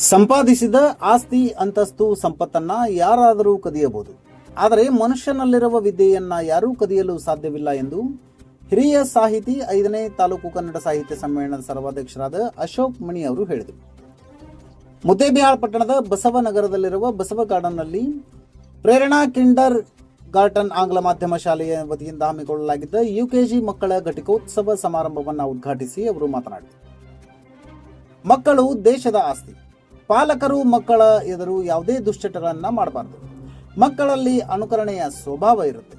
ಸಂಪಾದಿಸಿದ ಆಸ್ತಿ ಅಂತಸ್ತು ಸಂಪತ್ತನ್ನ ಯಾರಾದರೂ ಕದಿಯಬಹುದು. ಆದರೆ ಮನುಷ್ಯನಲ್ಲಿರುವ ವಿದ್ಯೆಯನ್ನ ಯಾರೂ ಕದಿಯಲು ಸಾಧ್ಯವಿಲ್ಲ ಎಂದು ಹಿರಿಯ ಸಾಹಿತಿ ಐದನೇ ತಾಲೂಕು ಕನ್ನಡ ಸಾಹಿತ್ಯ ಸಮ್ಮೇಳನದ ಸರ್ವಾಧ್ಯಕ್ಷರಾದ ಅಶೋಕ್ ಮಣಿ ಅವರು ಹೇಳಿದರು. ಮುದ್ದೇಬಿಹಾಳ್ ಪಟ್ಟಣದ ಬಸವನಗರದಲ್ಲಿರುವ ಬಸವ ಗಾರ್ಡನ್ನಲ್ಲಿ ಪ್ರೇರಣಾ ಕಿಂಡರ್ ಗಾರ್ಟನ್ ಆಂಗ್ಲ ಮಾಧ್ಯಮ ಶಾಲೆಯ ವತಿಯಿಂದ ಹಮ್ಮಿಕೊಳ್ಳಲಾಗಿದ್ದ ಯುಕೆಜಿ ಮಕ್ಕಳ ಘಟಿಕೋತ್ಸವ ಸಮಾರಂಭವನ್ನು ಉದ್ಘಾಟಿಸಿ ಅವರು ಮಾತನಾಡಿದರು. ಮಕ್ಕಳು ದೇಶದ ಆಸ್ತಿ. ಪಾಲಕರು ಮಕ್ಕಳ ಎದುರು ಯಾವುದೇ ದುಶ್ಚಟಗಳನ್ನ ಮಾಡಬಾರದು. ಮಕ್ಕಳಲ್ಲಿ ಅನುಕರಣೆಯ ಸ್ವಭಾವ ಇರುತ್ತೆ.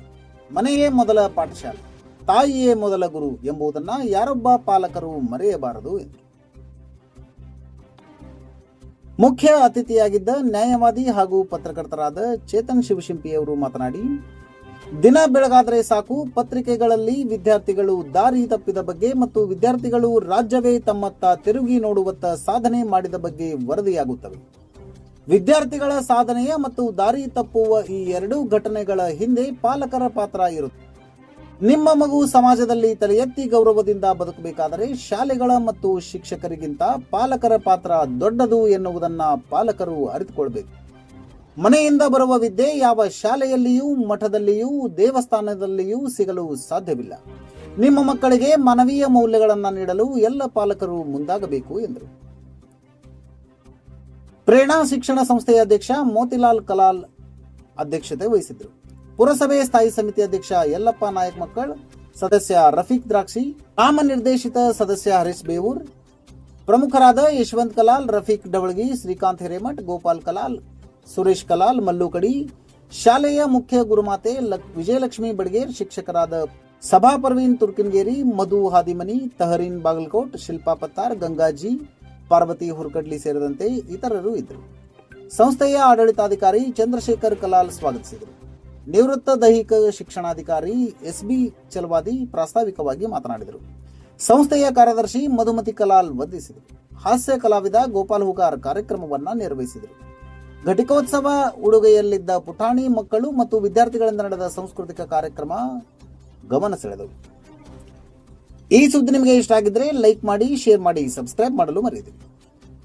ಮನೆಯೇ ಮೊದಲ ಪಾಠಶಾಲೆ, ತಾಯಿಯೇ ಮೊದಲ ಗುರು ಎಂಬುದನ್ನ ಯಾರೊಬ್ಬ ಪಾಲಕರು ಮರೆಯಬಾರದು ಎಂದು. ಮುಖ್ಯ ಅತಿಥಿಯಾಗಿದ್ದ ನ್ಯಾಯವಾದಿ ಹಾಗೂ ಪತ್ರಕರ್ತರಾದ ಚೇತನ್ ಶಿವಶಿಂಪಿಯವರು ಮಾತನಾಡಿ ದಿನ ಬೆಳಗಾದರೆ ಸಾಕು, ಪತ್ರಿಕೆಗಳಲ್ಲಿ ವಿದ್ಯಾರ್ಥಿಗಳು ದಾರಿ ತಪ್ಪಿದ ಬಗ್ಗೆ ಮತ್ತು ವಿದ್ಯಾರ್ಥಿಗಳು ರಾಜ್ಯವೇ ತಮ್ಮತ್ತ ತಿರುಗಿ ನೋಡುವತ್ತ ಸಾಧನೆ ಮಾಡಿದ ಬಗ್ಗೆ ವರದಿಯಾಗುತ್ತವೆ. ವಿದ್ಯಾರ್ಥಿಗಳ ಸಾಧನೆಯ ಮತ್ತು ದಾರಿ ತಪ್ಪುವ ಈ ಎರಡೂ ಘಟನೆಗಳ ಹಿಂದೆ ಪಾಲಕರ ಪಾತ್ರ ಇರುತ್ತೆ ನಿಮ್ಮ ಮಗು ಸಮಾಜದಲ್ಲಿ ತಲೆ ಎತ್ತಿ ಗೌರವದಿಂದ ಬದುಕಬೇಕಾದರೆ ಶಾಲೆಗಳ ಮತ್ತು ಶಿಕ್ಷಕರಿಗಿಂತ ಪಾಲಕರ ಪಾತ್ರ ದೊಡ್ಡದು ಎನ್ನುವುದನ್ನ ಪಾಲಕರು ಅರಿತುಕೊಳ್ಬೇಕು. ಮನೆಯಿಂದ ಬರುವ ವಿದ್ಯೆ ಯಾವ ಶಾಲೆಯಲ್ಲಿಯೂ, ಮಠದಲ್ಲಿಯೂ, ದೇವಸ್ಥಾನದಲ್ಲಿಯೂ ಸಿಗಲು ಸಾಧ್ಯವಿಲ್ಲ. ನಿಮ್ಮ ಮಕ್ಕಳಿಗೆ ಮಾನವೀಯ ಮೌಲ್ಯಗಳನ್ನು ನೀಡಲು ಎಲ್ಲ ಪಾಲಕರು ಮುಂದಾಗಬೇಕು ಎಂದರು. ಪ್ರೇರಣಾ ಶಿಕ್ಷಣ ಸಂಸ್ಥೆಯ ಅಧ್ಯಕ್ಷ ಮೋತಿಲಾಲ್ ಕಲಾಲ್ ಅಧ್ಯಕ್ಷತೆ ವಹಿಸಿದ್ದರು. ಪುರಸಭೆ ಸ್ಥಾಯಿ ಸಮಿತಿ ಅಧ್ಯಕ್ಷ ಯಲ್ಲಪ್ಪ ನಾಯಕ್ ಮಕ್ಕಳ್, ಸದಸ್ಯ ರಫೀಕ್ ದ್ರಾಕ್ಷಿ ನಾಮ ನಿರ್ದೇಶಿತ ಸದಸ್ಯ ಹರೀಶ್ ಬೇವೂರ್, ಪ್ರಮುಖರಾದ ಯಶವಂತ್ ಕಲಾಲ್, ರಫೀಕ್ ಡವಳಗಿ, ಶ್ರೀಕಾಂತ್ ಹಿರೇಮಠ್, ಗೋಪಾಲ್ ಕಲಾಲ್ ಸುರೇಶ್ ಕಲಾಲ್ ಮಲ್ಲುಕಡಿ ಶಾಲೆಯ ಮುಖ್ಯ ಗುರುಮಾತೆ ಲಕ್- ವಿಜಯಲಕ್ಷ್ಮಿ ಬಡ್ಗೇರ್, ಶಿಕ್ಷಕರಾದ ಸಭಾ ಪರ್ವೀನ್ ತುರ್ಕಿನ್ಗೇರಿ, ಮಧು ಹಾದಿಮನಿ, ತಹರೀನ್ ಬಾಗಲಕೋಟ್, ಶಿಲ್ಪಾ ಪತ್ತಾರ್, ಗಂಗಾಜಿ, ಪಾರ್ವತಿ ಹುರ್ಕಡ್ಲಿ ಸೇರಿದಂತೆ ಇತರರು ಇದ್ದರು. ಸಂಸ್ಥೆಯ ಆಡಳಿತಾಧಿಕಾರಿ ಚಂದ್ರಶೇಖರ್ ಕಲಾಲ್ ಸ್ವಾಗತಿಸಿದರು. ನಿವೃತ್ತ ದೈಹಿಕ ಶಿಕ್ಷಣಾಧಿಕಾರಿ ಎಸ್ ಬಿ ಚಲವಾದಿ ಪ್ರಾಸ್ತಾವಿಕವಾಗಿ ಮಾತನಾಡಿದರು. ಸಂಸ್ಥೆಯ ಕಾರ್ಯದರ್ಶಿ ಮಧುಮತಿ ಕಲಾಲ್ ವಂದಿಸಿದರು ಹಾಸ್ಯ ಕಲಾವಿದ ಗೋಪಾಲ್ ಹುಗಾರ್ ಕಾರ್ಯಕ್ರಮವನ್ನ ನಿರ್ವಹಿಸಿದರು. ಘಟಿಕೋತ್ಸವ ಉಡುಗೆಯಲ್ಲಿದ್ದ ಪುಟಾಣಿ ಮಕ್ಕಳು ಮತ್ತು ವಿದ್ಯಾರ್ಥಿಗಳಿಂದ ನಡೆದ ಸಾಂಸ್ಕೃತಿಕ ಕಾರ್ಯಕ್ರಮ ಗಮನ ಸೆಳೆದವು ಈ ಸುದ್ದಿ ನಿಮಗೆ ಇಷ್ಟ ಆಗಿದ್ರೆ ಲೈಕ್ ಮಾಡಿ, ಶೇರ್ ಮಾಡಿ, ಸಬ್ಸ್ಕ್ರೈಬ್ ಮಾಡಲು ಮರೆಯದಿರಿ.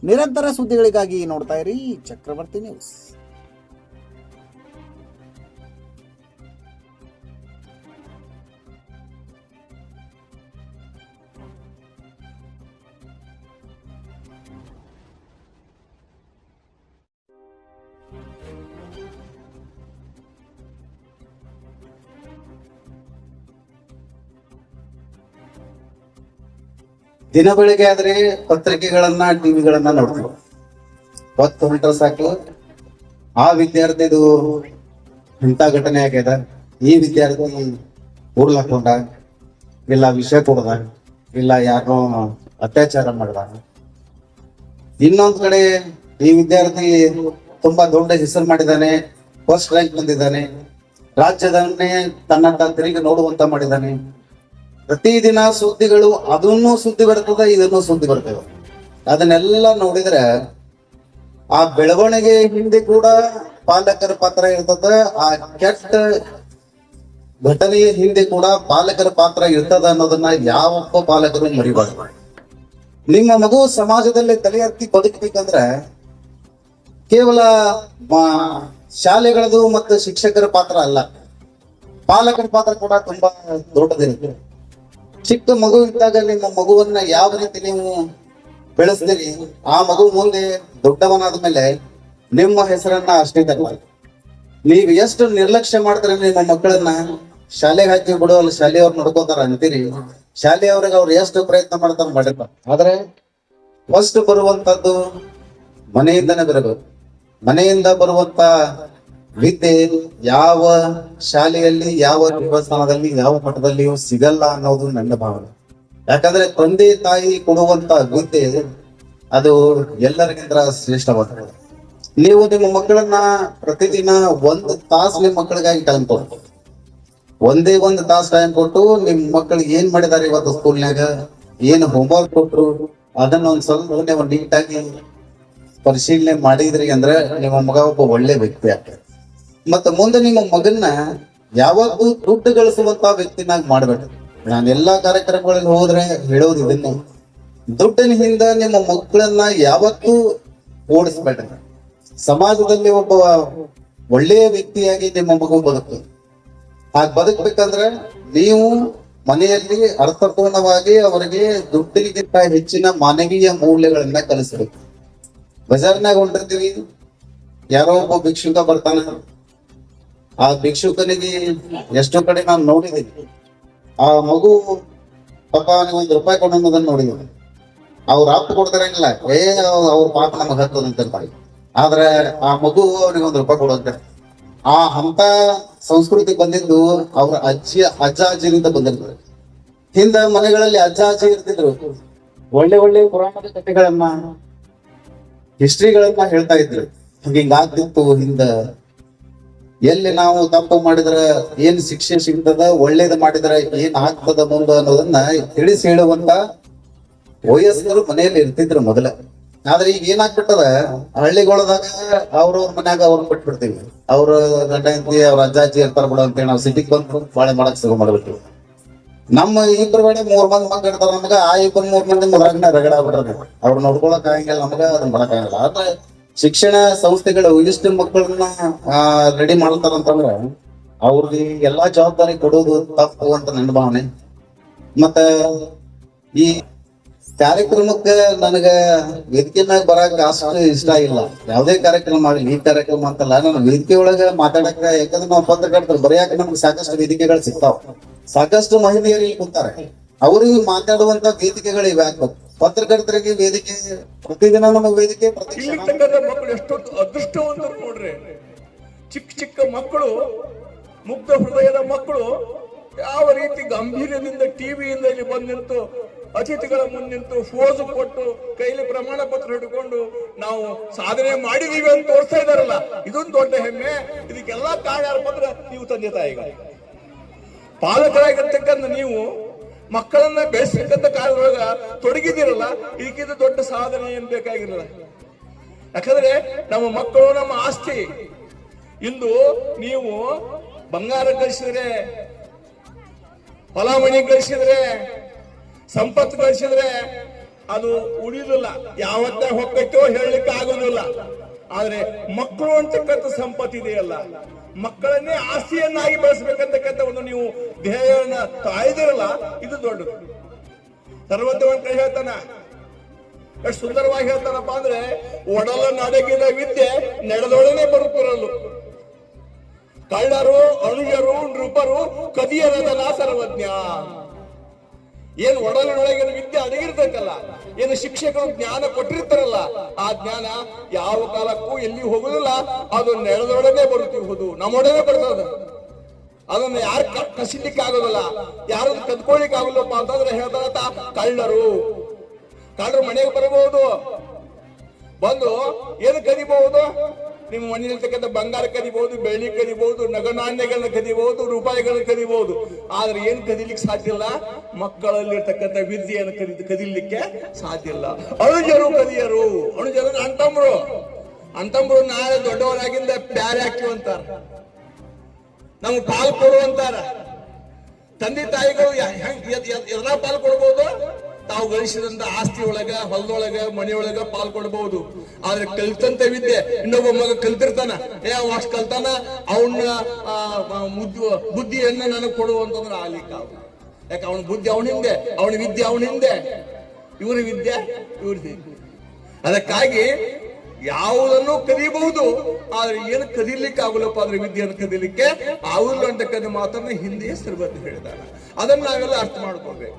ನಿರಂತರ ಸುದ್ದಿಗಳಿಗಾಗಿ ನೋಡ್ತಾ ಇರಿ ಚಕ್ರವರ್ತಿ ನ್ಯೂಸ್. ದಿನ ಬೆಳಿಗ್ಗೆ ಆದ್ರೆ ಪತ್ರಿಕೆಗಳನ್ನ, ಟಿವಿಗಳನ್ನ ನೋಡ್ತೀವಿ. ಹೊತ್ತು ಹೊಂಟ್ರ ಸಾಕು. ಆ ವಿದ್ಯಾರ್ಥಿದು ಇಂಥ ಘಟನೆ ಆಗ್ಯದ ಈ ವಿದ್ಯಾರ್ಥಿ ಊರ್ಲಾಕೊಂಡ ಇಲ್ಲ ವಿಷಯ ಕೊಡ್ದ, ಇಲ್ಲ ಯಾರನ್ನೋ ಅತ್ಯಾಚಾರ ಮಾಡ್ದ. ಇನ್ನೊಂದ್ ಕಡೆ ಈ ವಿದ್ಯಾರ್ಥಿ ತುಂಬಾ ದೊಡ್ಡ ಹೆಸರು ಮಾಡಿದ್ದಾನೆ ಫಸ್ಟ್ ರ್ಯಾಂಕ್ ಬಂದಿದ್ದಾನೆ. ರಾಜ್ಯದನ್ನೇ ತನ್ನ ತಿರುಗಿ ನೋಡುವಂತ ಮಾಡಿದ್ದಾನೆ. ಪ್ರತಿದಿನ ಸುದ್ದಿಗಳು ಅದನ್ನು ಸುದ್ದಿ ಬರ್ತದೆ, ಇದನ್ನು ಸುದ್ದಿ ಬರ್ತದೆ. ಅದನ್ನೆಲ್ಲ ನೋಡಿದ್ರೆ ಆ ಬೆಳವಣಿಗೆ ಹಿಂದೆ ಕೂಡ ಪಾಲಕರ ಪಾತ್ರ ಇರ್ತದ, ಆ ಕೆಟ್ಟ ಘಟನೆಯ ಹಿಂದೆ ಕೂಡ ಪಾಲಕರ ಪಾತ್ರ ಇರ್ತದ ಅನ್ನೋದನ್ನ ಯಾವಪ್ಪ ಪಾಲಕರು ಮರಿಬಾರ್ದು. ನಿಮ್ಮ ಮಗು ಸಮಾಜದಲ್ಲಿ ತಲೆ ಎತ್ತಿ ಬದುಕಬೇಕಂದ್ರೆ ಕೇವಲ ಶಾಲೆಗಳದು ಮತ್ತು ಶಿಕ್ಷಕರ ಪಾತ್ರ ಅಲ್ಲ. ಪಾಲಕರ ಪಾತ್ರ ಕೂಡ ತುಂಬಾ ದೊಡ್ಡದಿರುತ್ತೆ. ಚಿಕ್ಕ ಮಗು ಇದ್ದಾಗ ನಿಮ್ಮ ಮಗುವನ್ನ ಯಾವ ರೀತಿ ನೀವು ಬೆಳೆಸ್ತೀರಿ? ಆ ಮಗು ಮುಂದೆ ದೊಡ್ಡವನಾದ ಮೇಲೆ ನಿಮ್ಮ ಹೆಸರನ್ನ ಅಷ್ಟೇ ತರಬಾರ್ದು ನೀವು ಎಷ್ಟು ನಿರ್ಲಕ್ಷ್ಯ ಮಾಡ್ತೀರ ನಿಮ್ಮ ಮಕ್ಕಳನ್ನ ಶಾಲೆಗೆ ಹಾಕಿ ಬಿಡು ಅಲ್ಲಿ ಶಾಲೆಯವ್ರು ನೋಡ್ಕೋತಾರ ಅಂತೀರಿ. ಶಾಲೆಯವ್ರಿಗೆ ಅವ್ರು ಎಷ್ಟು ಪ್ರಯತ್ನ ಮಾಡ್ತಾರ ಮಾಡಿರ್ತಾರೆ ಆದ್ರೆ ಫಸ್ಟ್ ಬರುವಂತದ್ದು ಮನೆಯಿಂದನೇ ಬರಬೇಕು. ಮನೆಯಿಂದ ಬರುವಂತ ವಿದ್ಯೆ ಯಾವ ಶಾಲೆಯಲ್ಲಿ, ಯಾವ ದೇವಸ್ಥಾನದಲ್ಲಿ, ಯಾವ ಮಠದಲ್ಲಿಯೂ ಸಿಗಲ್ಲ ಅನ್ನೋದು ನನ್ನ ಭಾವನೆ. ಯಾಕಂದ್ರೆ ತಂದೆ ತಾಯಿ ಕೊಡುವಂತ ವಿದ್ಯೆ ಅದು ಎಲ್ಲರಿಗಿಂತ ಶ್ರೇಷ್ಠವಾದ ನೀವು ನಿಮ್ಮ ಮಕ್ಕಳನ್ನ ಪ್ರತಿದಿನ ಒಂದು ತಾಸು ನಿಮ್ಮ ಮಕ್ಕಳಿಗಾಗಿ ಟೈಮ್ ಕೊಟ್ಟು ಒಂದೇ ಒಂದು ತಾಸು ಟೈಮ್ ಕೊಟ್ಟು ನಿಮ್ ಮಕ್ಕಳು ಏನ್ ಮಾಡಿದಾರೆ ಇವತ್ತು ಸ್ಕೂಲ್ನಾಗ ಏನ್ ಹೋಮ್ವರ್ಕ್ ಕೊಟ್ರು? ಅದನ್ನ ಒಂದ್ ಸ್ವಲ್ಪ ನೀವು ನೀಟಾಗಿ ಪರಿಶೀಲನೆ ಮಾಡಿದ್ರಿ ಅಂದ್ರೆ ನಿಮ್ಮ ಮಗ ಒಬ್ಬ ಒಳ್ಳೆ ವ್ಯಕ್ತಿ ಆಗ್ತದೆ ಮತ್ತೆ ಮುಂದೆ ನಿಮ್ಮ ಮಗನ್ನ ಯಾವಾಗೂ ದುಡ್ಡು ಗಳಿಸುವಂತ ವ್ಯಕ್ತಿನಾಗ ಮಾಡ್ಬೇಕು ನಾನು ಎಲ್ಲಾ ಕಾರ್ಯಕ್ರಮಗಳಲ್ಲಿ ಹೋದ್ರೆ ಹೇಳೋದು ಇದನ್ನ. ದುಡ್ಡಿನ ಹಿಂದ ನಿಮ್ಮ ಮಕ್ಕಳನ್ನ ಯಾವತ್ತೂ ಓಡಿಸ್ಬೇಡ. ಸಮಾಜದಲ್ಲಿ ಒಬ್ಬ ಒಳ್ಳೆಯ ವ್ಯಕ್ತಿಯಾಗಿ ನಿಮ್ಮ ಮಗು ಬದುಕು ಹಾಗೆ ಬದುಕ್ಬೇಕಂದ್ರೆ ನೀವು ಮನೆಯಲ್ಲಿ ಅರ್ಥಪೂರ್ಣವಾಗಿ ಅವರಿಗೆ ದುಡ್ಡಿಗಿಂತ ಹೆಚ್ಚಿನ ಮಾನವೀಯ ಮೌಲ್ಯಗಳನ್ನ ಕಲಿಸ್ಬೇಕು. ಬಜಾರ್ನಾಗ ಹೊಂಟಿರ್ತೀವಿ. ಯಾರೋ ಒಬ್ಬ ಭಿಕ್ಷುಕ ಬರ್ತಾನ. ಆ ಭಿಕ್ಷುಕನಿಗೆ ಎಷ್ಟೋ ಕಡೆ ನಾನು ನೋಡಿದ್ದೀನಿ. ಆ ಮಗು ಪಾಪ ನೀವು ಒಂದು ರೂಪಾಯಿ ಕೊಡೋದನ್ನ ನೋಡಿದ್ದೀನಿ. ಅವ್ರ ಕೊಡ್ತಾರೆ ಇಲ್ಲ ಏ ಅವ್- ಅವ್ರ ಪಾಪ ನಮಗ್ ಹತ್ತದ ಅಂತ ಅಂತಾರೆ. ಆದ್ರೆ ಆ ಮಗು ಅವ್ರಿಗೆ ಒಂದು ರೂಪಾಯಿ ಕೊಡುತ್ತೆ ಆ ಹಂತ ಸಂಸ್ಕೃತಿ ಬಂದಿದ್ದು ಅವ್ರ ಅಜ್ಜಿ, ಅಜ್ಜ ಅಜ್ಜಿನಿಂದ ಬಂದಿರ್ತದೆ ಹಿಂದ ಮನೆಗಳಲ್ಲಿ ಅಜ್ಜ ಅಜ್ಜಿ ಇರ್ತಿದ್ರು. ಒಳ್ಳೆ ಒಳ್ಳೆ ಪುರಾಣದ ಕಥೆಗಳನ್ನ ಹಿಸ್ಟ್ರಿಗಳನ್ನ ಹೇಳ್ತಾ ಇದ್ರು. ಹಿಂಗಾಗ್ತಿತ್ತು ಹಿಂದ ಎಲ್ಲಿ ನಾವು ತಪ್ಪು ಮಾಡಿದ್ರ ಏನ್ ಶಿಕ್ಷೆ ಸಿಗ್ತದ, ಒಳ್ಳೇದ್ ಮಾಡಿದ್ರ ಏನ್ ಆಗ್ತದ ಮುಂದ ಅನ್ನೋದನ್ನ ತಿಳಿಸಿ ಹೇಳುವಂತ ವಯಸ್ಕರು ಮನೆಯಲ್ಲಿ ಇರ್ತಿದ್ರು ಮೊದಲ. ಆದ್ರೆ ಈಗ ಏನಾಗ್ಬಿಟ್ಟದ, ಹಳ್ಳಿಗೊಳದಾಗ ಅವ್ರವ್ರ ಮನ್ಯಾಗ ಅವ್ರ ಬಿಟ್ಬಿಡ್ತೀವಿ. ಅವ್ರ ಗಂಡ ಹೆಂಡತಿ, ಅವ್ರ ಅಜ್ಜ ಅಜ್ಜಿ ಇರ್ತಾರ ಬಿಡ ಅಂತೇಳಿ ನಾವು ಸಿಟಿಗೆ ಬಂದು ಬಾಳೆ ಮಾಡಕ್ ಶುರು ಮಾಡ್ಬಿಟ್ಟಿವಿ ನಮ್ಮ ಇಬ್ಬರು ಬೇಡ ಮೂರ್ ಮಂದಿ ಮಕ್ಳು ಇರ್ತಾರ ನಮಗ, ಆ ಇಬ್ಬರು ಮೂರ್ ಮಂದಿ ಮೊದಲಾಗ ರಗಡ ಬಿಡ್ರಿ ಅವ್ರ ನೋಡ್ಕೊಳಕ್ ಆಗಂಗಿಲ್ಲ, ನಮಗ ಅದನ್ನ ಮಾಡಕ್ ಆಗಲ್ಲ ಆದ್ರೆ ಶಿಕ್ಷಣ ಸಂಸ್ಥೆಗಳು ಇಷ್ಟು ಮಕ್ಕಳನ್ನ ರೆಡಿ ಮಾಡ್ತಾರಂತಂದ್ರ ಅವ್ರಿಗೆ ಎಲ್ಲಾ ಜವಾಬ್ದಾರಿ ಕೊಡೋದು ತಪ್ಪು ಅಂತ ನನ್ನ ಭಾವನೆ ಮತ್ತ ಈ ಕಾರ್ಯಕ್ರಮಕ್ಕೆ ನನಗ ವೇದಿಕೆ ಮ್ಯಾಗ ಬರಾಕ ಅಷ್ಟು ಇಷ್ಟ ಇಲ್ಲ. ಯಾವುದೇ ಕಾರ್ಯಕ್ರಮ ಆಗಲಿ, ಈ ಕಾರ್ಯಕ್ರಮ ಅಂತಲ್ಲ, ನಾನು ವೇದಿಕೆ ಒಳಗ ಮಾತಾಡಕ, ಯಾಕಂದ್ರೆ ನಾವು ಪತ್ರಕರ್ತರು ಬರೆಯಾಕ ನಮ್ಗೆ ಸಾಕಷ್ಟು ವೇದಿಕೆಗಳು ಸಿಗ್ತಾವ. ಸಾಕಷ್ಟು ಮಹಿಳೆಯರು ಇಲ್ಲಿ ಕೂತಾರೆ. ಅವ್ರಿಗೆ ಮಾತಾಡುವಂತ ವೇದಿಕೆಗಳು ಇವೆ ಆಗ್ಬೇಕು. ಪತ್ರಕರ್ತರಿಗೆ ವೇದಿಕೆ, ಪ್ರತಿದಿನ ನಮಗೆ ವೇದಿಕೆ ಇಲ್ಲಿ ಮಕ್ಕಳು ಎಷ್ಟೊಂದು ಅದೃಷ್ಟವಂತರು ನೋಡ್ರಿ. ಚಿಕ್ಕ ಚಿಕ್ಕ ಮಕ್ಕಳು, ಮುಗ್ಧ ಹೃದಯದ ಮಕ್ಕಳು ಯಾವ ರೀತಿ ಗಂಭೀರ್ಯದಿಂದ ಟಿವಿಯಿಂದ ಇಲ್ಲಿ ಬಂದು ನಿಂತು, ಅತಿಥಿಗಳ ಮುಂದೆ ನಿಂತು, ಫೋಸು ಕೊಟ್ಟು, ಕೈಲಿ ಪ್ರಮಾಣ ಪತ್ರ ಹಿಡ್ಕೊಂಡು ನಾವು ಸಾಧನೆ ಮಾಡಿದೀವಿ ಅಂತ ತೋರಿಸ್ತಾ ಇದಾರಲ್ಲ ಇದೊಂದು ದೊಡ್ಡ ಹೆಮ್ಮೆ. ಇದಕ್ಕೆಲ್ಲ ಕಾರಣ ಯಾರಪ್ಪ ಅಂದ್ರೆ ನೀವು ತಂದೆ ತಾಯಿಗಳು. ಪಾಲಕರಾಗಿರ್ತಕ್ಕಂಥ ನೀವು ಮಕ್ಕಳನ್ನ ಬೆಳೆಸತಕ್ಕಂಥ ಕಾಲದೊಳಗ ತೊಡಗಿದಿರಲ್ಲ ಇದಕ್ಕಿಂತ ದೊಡ್ಡ ಸಾಧನೆ ಏನ್ ಬೇಕಾಗಿರಲ್ಲ. ಯಾಕಂದ್ರೆ ನಮ್ಮ ಮಕ್ಕಳು ನಮ್ಮ ಆಸ್ತಿ. ಇಂದು ನೀವು ಬಂಗಾರ ಗಳಿಸಿದ್ರೆ ಫಲಾಮಣಿ ಗಳಿಸಿದ್ರೆ, ಸಂಪತ್ತು ಗಳಿಸಿದ್ರೆ ಅದು ಉಳಿದಿಲ್ಲ. ಯಾವತ್ತ ಹೋಗ್ಬೇಕೋ ಹೇಳಲಿಕ್ಕೆ ಆಗೋದಿಲ್ಲ. ಆದ್ರೆ ಮಕ್ಕಳು ಅಂತಕ್ಕಂಥ ಸಂಪತ್ತು ಇದೆಯಲ್ಲ. ಮಕ್ಕಳನ್ನೇ ಆಸ್ತಿಯನ್ನಾಗಿ ಬಳಸಬೇಕಂತಕ್ಕಂಥ ಒಂದು ನೀವು ಧ್ಯೇಯವನ್ನ ತಾಯ್ದಿರಲ್ಲ, ಇದು ದೊಡ್ಡದು. ಸರ್ವಜ್ಞವನ್ ಕೈ ಹೇಳ್ತಾನ. ಎಷ್ಟು ಸುಂದರವಾಗಿ ಹೇಳ್ತಾನಪ್ಪ ಅಂದ್ರೆ ಒಡಲ ನಡಗಿದ ವಿದ್ಯೆ ನಡೆದೊಳನೆ ಬರುತ್ತಿರಲು ಕಳ್ಳರು ಅಣುಜರು ನೃಪರು ಕದಿಯರದನ ಸರ್ವಜ್ಞ ಏನು ಒಡಲಿನೊಳಗಿನ ವಿದ್ಯೆ ಅಡಗಿರ್ತಕ್ಕಲ್ಲ ಏನು ಶಿಕ್ಷಕರು ಜ್ಞಾನ ಕೊಟ್ಟಿರ್ತಾರಲ್ಲ, ಆ ಜ್ಞಾನ ಯಾವ ಕಾಲಕ್ಕೂ ಎಲ್ಲಿ ಹೋಗುದಿಲ್ಲ, ಅದು ನೆಲದೊಡನೆ ಬರುತ್ತಿರುವುದು ನಮ್ಮೊಡನೆ ಬರ್ತದ ಅದನ್ನು ಯಾರು ಕಸಿಲಿಕ್ಕೆ ಆಗೋದಲ್ಲ ಯಾರು ಕದ್ಕೊಳ್ಳಿಕ್ಕೆ ಆಗೋಲ್ಲಪ್ಪ ಅಂತಂದ್ರೆ ಹೇಳ್ತಾರತ್ತ ಕಳ್ಳರು. ಕಳ್ಳರು ಮನೆಗೆ ಬರಬಹುದು, ಬಂದು ಏನು ಕದಿಬಹುದು? ನಿಮ್ಮ ಮನೆಯಲ್ಲಿರ್ತಕ್ಕಂಥ ಬಂಗಾರ ಕದಿಬಹುದು, ಬೆಳ್ಳಿ ಕದಿಬಹುದು ನಗನಾಣ್ಯಗಳನ್ನ ಕದಿಬಹುದು, ರೂಪಾಯಿಗಳನ್ನ ಕದಿಬಹುದು. ಆದ್ರೆ ಏನ್ ಕದಿಲಿಕ್ಕೆ ಸಾಧ್ಯ ಇಲ್ಲ? ಮಕ್ಕಳಲ್ಲಿರ್ತಕ್ಕಂಥ ವಿದ್ಯೆಯನ್ನು ಕದಿ, ಕದಿಲಿಕ್ಕೆ ಸಾಧ್ಯ ಇಲ್ಲ. ಅಣುಜರು ಕದಿಯರು. ಅಣುಜರು ಅಣ್ತಂಬ್ರು ಅಣ್ತಂಬ್ರು ನಾಳೆ ದೊಡ್ಡವರಾಗಿಂದ ಪ್ಯಾರೆ ಹಾಕಿವಂತಾರ ನಮ್ಗೆ ಪಾಲ್ ಕೊಡುವಂತಾರ ತಂದೆ ತಾಯಿಗಳು ಎಲ್ಲ ಪಾಲು ಕೊಡ್ಬೋದು? ತಾವು ಗಳಿಸಿದಂತ ಆಸ್ತಿ ಒಳಗ ಹೊಲದೊಳಗ, ಮನೆಯೊಳಗ ಪಾಲ್ ಆದ್ರೆ ಕಲ್ತಂತ ವಿದ್ಯೆ ಇನ್ನೊಬ್ಬ ಮಗ ಕಲ್ತಿರ್ತಾನ, ಏ ಅಷ್ಟು ಕಲ್ತಾನ, ಅವನ ಬುದ್ಧಿಯನ್ನ ನನಗ್ ಕೊಡು ಅಂತಂದ್ರೆ ಆಗಲ್ಲ. ಯಾಕೆ, ಅವನ ಬುದ್ಧಿ ಅವನ ಹಿಂದೆ, ಅವನ ವಿದ್ಯೆ ಅವನ ಹಿಂದೆ. ಇವನ ವಿದ್ಯೆ, ಇವ್ರ ಅದಕ್ಕಾಗಿ ಯಾವುದನ್ನು ಕದಿಯಬಹುದು, ಆದ್ರೆ ಏನು ಕದಿಲಿಕ್ಕೆ ಆಗುಲ್ಲಪ್ಪ ಅಂದ್ರೆ ವಿದ್ಯೆಯನ್ನು ಕದಿಲಿಕ್ಕೆ ಆಗುಲ್ಲ ಅಂತಕ್ಕಂಥ ಮಾತನ್ನ ಹಿಂದೆ ಸರ್ವತ್ತು ಹೇಳಿದಾರ ಅದನ್ನ ನಾವೆಲ್ಲ ಅರ್ಥ ಮಾಡ್ಕೊಳ್ಬೇಕು.